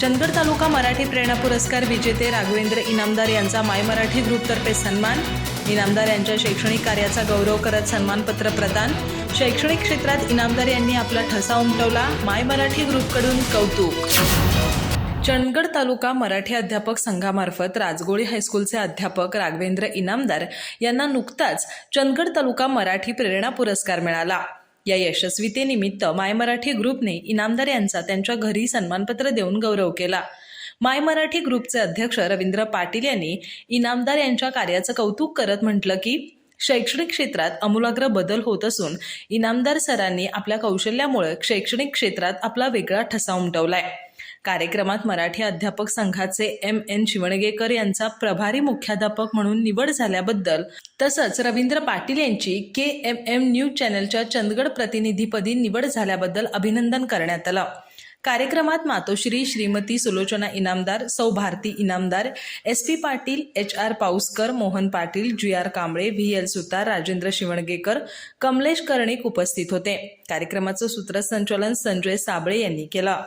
चंदगड तालुका मराठी प्रेरणा पुरस्कार विजेते राघवेंद्र इनामदार यांचा माय मराठी ग्रुपतर्फे सन्मान. इनामदार यांच्या शैक्षणिक कार्याचा गौरव करत सन्मानपत्र प्रदान. शैक्षणिक क्षेत्रात इनामदार यांनी आपला ठसा उमटवला. माय मराठी ग्रुपकडून कौतुक. चंदगड तालुका मराठी अध्यापक संघामार्फत राजगोळी हायस्कूलचे अध्यापक राघवेंद्र इनामदार यांना नुकताच चंदगड तालुका मराठी प्रेरणा पुरस्कार मिळाला. या यशस्वीतेनिमित्त माय मराठी ग्रुपने इनामदार यांचा त्यांच्या घरी सन्मानपत्र देऊन गौरव केला. माय मराठी ग्रुपचे अध्यक्ष रवींद्र पाटील यांनी इनामदार यांच्या कार्याचं कौतुक करत म्हटलं की शैक्षणिक क्षेत्रात अमूलाग्र बदल होत असून इनामदार सरांनी आपल्या कौशल्यामुळे शैक्षणिक क्षेत्रात आपला वेगळा ठसा उमटवलाय. कार्यक्रमात मराठी अध्यापक संघाचे एम एन शिवणगेकर यांचा प्रभारी मुख्याध्यापक म्हणून निवड झाल्याबद्दल तसंच रवींद्र पाटील यांची के एम एम न्यूज चॅनलच्या चंदगड प्रतिनिधीपदी निवड झाल्याबद्दल अभिनंदन करण्यात आलं. कार्यक्रमात मातोश्री श्रीमती सुलोचना इनामदार सौ Bharati Inamdar S P Patil H R Pauskar Mohan Patil G R Kamble V L Sutar Rajendra Shivangekar Kamlesh Karnik उपस्थित होते. कार्यक्रमाचं सूत्रसंचालन संजय साबळे यांनी केलं.